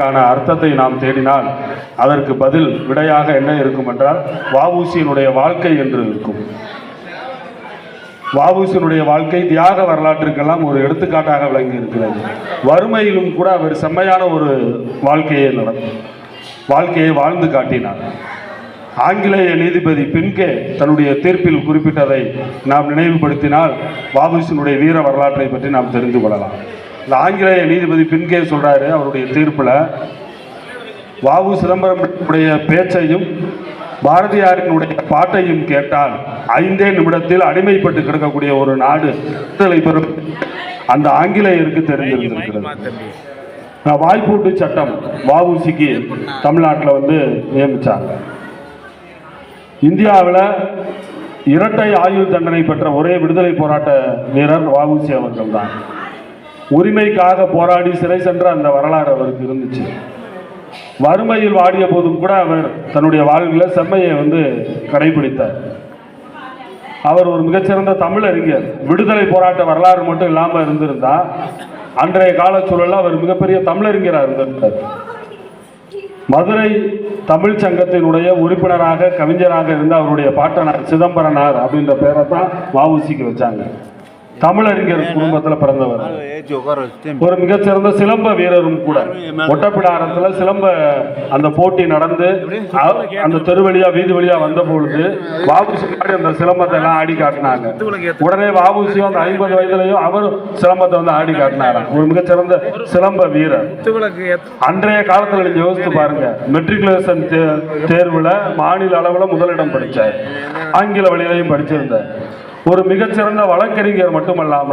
கான அர்த்தத்தை நாம் தேடினால் அதற்கு பதில் விடையாக என்ன இருக்கும் என்றால் வாவூசியினுடைய வாழ்க்கை என்று இருக்கும். வஉசியினுடைய வாழ்க்கை தியாக வரலாற்றுக்கெல்லாம் ஒரு எடுத்துக்காட்டாக விளங்கி இருக்கிறது வறுமையிலும் கூட அவர் செம்மையான ஒரு வாழ்க்கையை நடந்த வாழ்க்கையை வாழ்ந்து காட்டினார். ஆங்கிலேய நீதிபதி பின்கே தன்னுடைய தீர்ப்பில் குறிப்பிட்டதை நாம் நினைவுபடுத்தினால் வஉசியினுடைய வீர வரலாற்றை பற்றி நாம் தெரிந்து கொள்ளலாம். இந்த ஆங்கிலேய நீதிபதி பின்கே சொல்றாரு அவருடைய தீர்ப்புல. வாவு சிதம்பரம் பேச்சையும் பாரதியாரினுடைய பாட்டையும் கேட்டால் ஐந்தே நிமிடத்தில் அடிமைப்பட்டு கிடக்கக்கூடிய ஒரு நாடு விடுதலை பெறும் அந்த ஆங்கிலேயருக்கு தெரிந்திருந்திருக்கிறது. நான் வாய்ப்பூட்டு சட்டம் வாவுசிக்கு தமிழ்நாட்டில் வந்து நியமிச்சாங்க இந்தியாவில் இரட்டை ஆயுள் தண்டனை பெற்ற ஒரே விடுதலை போராட்ட வீரர் வாவுசி அவர்கள் தான் உரிமைக்காக போராடி சிறை சென்ற அந்த வரலாறு அவருக்கு இருந்துச்சு. வறுமையில் வாடிய போதும் கூட அவர் தன்னுடைய வாழ்வில் செம்மையை வந்து கடைபிடித்தார். அவர் ஒரு மிகச்சிறந்த தமிழறிஞர் விடுதலை போராட்ட வரலாறு மட்டும் இல்லாமல் இருந்திருந்தா அன்றைய கால சூழலில் அவர் மிகப்பெரிய தமிழறிஞராக இருந்திருந்தார் மதுரை தமிழ் சங்கத்தினுடைய உறுப்பினராக கவிஞராக இருந்த அவருடைய பாட்டனார் சிதம்பரனார் அப்படின்ற பேரை தான் வாவுசிக்கு வச்சாங்க. தமிழறிஞர் குடும்பத்தில் பிறந்தவர். ஒரு மிகச்சிறந்த சிலம்ப வீரரும் கூட. ஒட்டப்பிடாரத்துல சிலம்ப அந்த போட்டி நடந்து அந்த தெரு வழியா வீதி வழியா வந்த பொழுது வாபுசி அந்த சிலம்பத்தை எல்லாம் ஆடி காட்டினாங்க. உடனே வாபுசியும் அந்த ஐம்பது வயதுலயும் அவரும் சிலம்பத்தை வந்து ஆடி காட்டினாராம் ஒரு மிகச்சிறந்த சிலம்ப வீரர். அன்றைய காலத்துல நீங்க யோசித்து பாருங்க. மெட்ரிகுலேஷன் தேர்வுல மாநில அளவுல முதலிடம் படிச்சார். ஆங்கில வழியிலையும் படிச்சிருந்தார். ஒரு மிகச்சிறந்த வழக்கறிஞர் மட்டுமல்லாம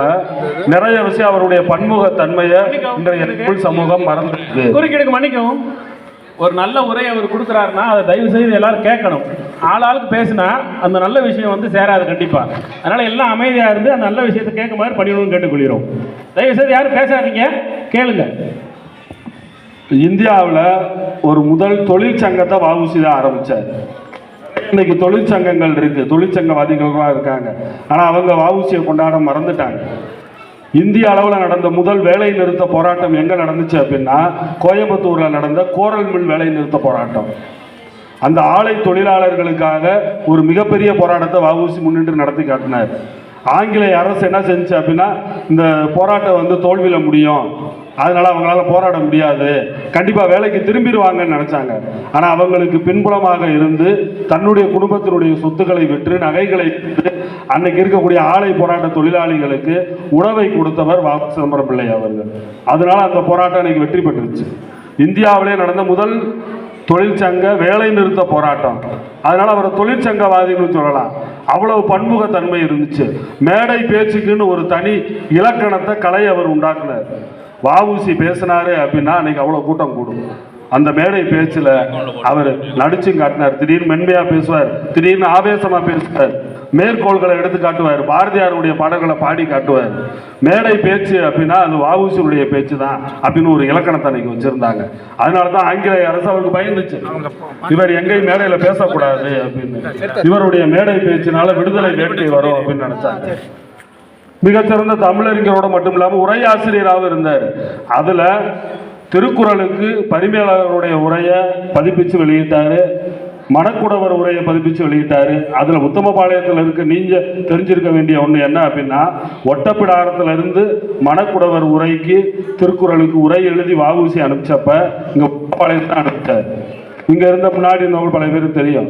நிறைய விஷயம் அவருடைய பன்முக தன்மையை இன்றைய சமூகம் மறந்துருக்கு குறுக்கீடுக்கு மன்னிக்கவும். ஒரு நல்ல உரை அவர் கொடுக்குறாருன்னா அதை தயவு செய்து எல்லாரும் கேட்கணும். ஆளாளுக்கு பேசினா அந்த நல்ல விஷயம் வந்து சேராது கண்டிப்பா. அதனால எல்லாம் அமைதியா இருந்து அந்த நல்ல விஷயத்தை கேட்க மாதிரி பண்ணிடணும்னு கேட்டுக்கொள்கிறோம். தயவு செய்து யாரும் பேசாதீங்க. கேளுங்க. இந்தியாவில் ஒரு முதல் தொழிற்சங்கத்தை வஉசி தான் ஆரம்பிச்சார். இன்னைக்கு தொழிற்சங்கங்கள் இருக்கு. தொழிற்சங்கவாதிகள்லாம் இருக்காங்க. ஆனால் அவங்க வாவுசியை கொண்டாட மறந்துட்டாங்க. இந்திய அளவில் நடந்த முதல் வேலை நிறுத்த போராட்டம் எங்கே நடந்துச்சு அப்படின்னா கோயம்புத்தூரில் நடந்த கோரல் மில் வேலை நிறுத்த போராட்டம். அந்த ஆலை தொழிலாளர்களுக்காக ஒரு மிகப்பெரிய போராட்டத்தை வஉசி முன்னின்று நடத்தி காட்டினார். ஆங்கிலேய அரசு என்ன செஞ்சுச்சு அப்படின்னா இந்த போராட்டம் வந்து தோல்வியில் முடியும். அதனால் அவங்களால போராட முடியாது. கண்டிப்பாக வேலைக்கு திரும்பிடுவாங்கன்னு நினச்சாங்க. ஆனால் அவங்களுக்கு பின்புலமாக இருந்து தன்னுடைய குடும்பத்தினுடைய சொத்துக்களை விற்று நகைகளை விற்று அன்னைக்கு இருக்கக்கூடிய ஆலை போராட்ட தொழிலாளிகளுக்கு உணவை கொடுத்தவர் வா. சிதம்பரம் பிள்ளை அவர்கள். அதனால அந்த போராட்டம் அன்னைக்கு வெற்றி பெற்றுச்சு. இந்தியாவிலே நடந்த முதல் தொழிற்சங்க வேலை நிறுத்த போராட்டம். அதனால அவரை தொழிற்சங்கவாதின்னு சொல்லலாம். அவ்வளவு பன்முகத்தன்மை இருந்துச்சு. மேடை பேச்சுக்குன்னு ஒரு தனி இலக்கணத்தை கலை அவர் உண்டாக்குனார். வஉசி பேசினாரு அப்படின்னா அன்னைக்கு அவ்வளோ கூட்டம் கூடும். அந்த மேடை பேச்சுல அவர் நடிச்சும் காட்டினார். திடீர்னு மென்மையா பேசுவார். திடீர்னு ஆவேசமா பேசுவார். மேற்கோள்களை எடுத்து காட்டுவார். பாரதியாருடைய பாடல்களை பாடி காட்டுவார். மேடை பேச்சு அப்படின்னா அது வஉசியுடைய பேச்சு தான் அப்படின்னு ஒரு இலக்கணத்தை அன்னைக்கு வச்சிருந்தாங்க. அதனால தான் ஆங்கிலேய அரசு அவருக்கு பயந்துச்சு. இவர் எங்கேயும் மேடையில் பேசக்கூடாது அப்படின்னு. இவருடைய மேடை பேச்சினால விடுதலை வேட்கை வரும் அப்படின்னு நினைச்சாங்க. மிகச்சிறந்த தமிழறிஞரோட மட்டும் இல்லாமல் உரையாசிரியராகவும் இருந்தார். அதில் திருக்குறளுக்கு பரிமையாளருடைய உரையை பதிப்பிச்சு வெளியிட்டாரு. மணக்குடவர் உரையை பதிப்பிச்சு வெளியிட்டாரு. அதில் உத்தமபாளையத்தில் இருக்க நீங்க தெரிஞ்சிருக்க வேண்டிய ஒன்று என்ன அப்படின்னா ஒட்டப்பிடாரத்துல இருந்து மணக்குடவர் உரைக்கு திருக்குறளுக்கு உரை எழுதி வாவூசி அனுப்பிச்சப்ப இங்கே உத்தமபாளையத்தை அனுப்பிச்சார். இங்க இருந்த முன்னாடி இருந்தவங்க பல பேருக்கு தெரியும்.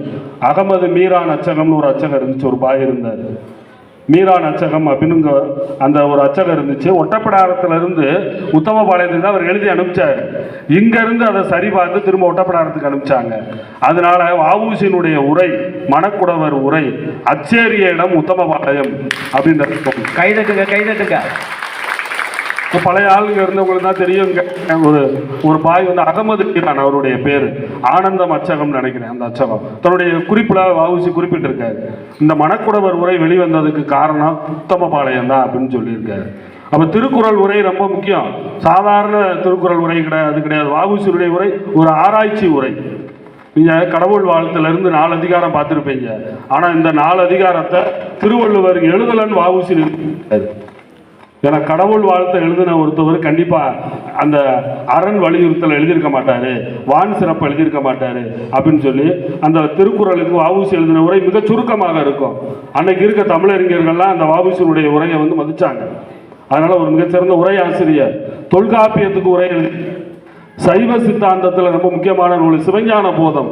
அகமது மீரான் அச்சகம்னு ஒரு அச்சகம் இருந்துச்சு ஒரு பாய் இருந்தார். மீரான் அச்சகம் அப்படின்னு அந்த ஒரு அச்சகம் இருந்துச்சு. ஒட்டப்படாரத்திலிருந்து உத்தமபாளையத்துக்கு தான் அவர் எழுதி அனுப்பிச்சார். இங்கேருந்து அதை சரி பார்த்து திரும்ப ஒட்டப்படாரத்துக்கு அனுப்பிச்சாங்க. அதனால வாவூசியினுடைய உரை மணக்குடவர் உரை அச்சேரிய இடம் உத்தமபாளையம் அப்படின்றது கைதட்டுங்க கைதட்டுங்க பழைய ஆளுங்க இருந்தவங்களுக்கு தான் தெரியும் ஒரு ஒரு பாய் வந்து அகமது மீரான் அவருடைய பேர். ஆனந்தம் அச்சகம் நினைக்கிறேன் அந்த அச்சகம். தன்னுடைய குறிப்பில் வாவுசி குறிப்பிட்டிருக்காரு. இந்த மணக்குடவர் உரை வெளிவந்ததுக்கு காரணம் உத்தமபாளையம் தான் அப்படின்னு சொல்லியிருக்காரு. அப்போ திருக்குறள் உரை ரொம்ப முக்கியம். சாதாரண திருக்குறள் உரை கிடையாது அது கிடையாது. வாவுசியுடைய உரை ஒரு ஆராய்ச்சி உரை. நீங்கள் கடவுள் வாழ்த்துலேருந்து நாலு அதிகாரம் பார்த்துருப்பீங்க. ஆனால் இந்த நாலு அதிகாரத்தை திருவள்ளுவர் எழுதலன்னு வாவுசி நிறுத்தியிருக்காரு. ஏன்னா கடவுள் வாழ்த்தை எழுதின ஒருத்தவர் கண்டிப்பாக அந்த அரண் வலியுறுத்தல் எழுதியிருக்க மாட்டாரு வான் சிறப்பு எழுதியிருக்க மாட்டாரு அப்படின்னு சொல்லி அந்த திருக்குறளுக்கு வாவுசி எழுதின உரை மிக சுருக்கமாக இருக்கும். அன்னைக்கு இருக்க தமிழறிஞர்கள்லாம் அந்த வாவுசியினுடைய உரையை வந்து மதிச்சாங்க. அதனால ஒரு மிகச்சிறந்த உரை ஆசிரியர் தொல்காப்பியத்துக்கு உரை எழுதி சைவ சித்தாந்தத்தில் ரொம்ப முக்கியமான நூல் சிவஞான போதம்.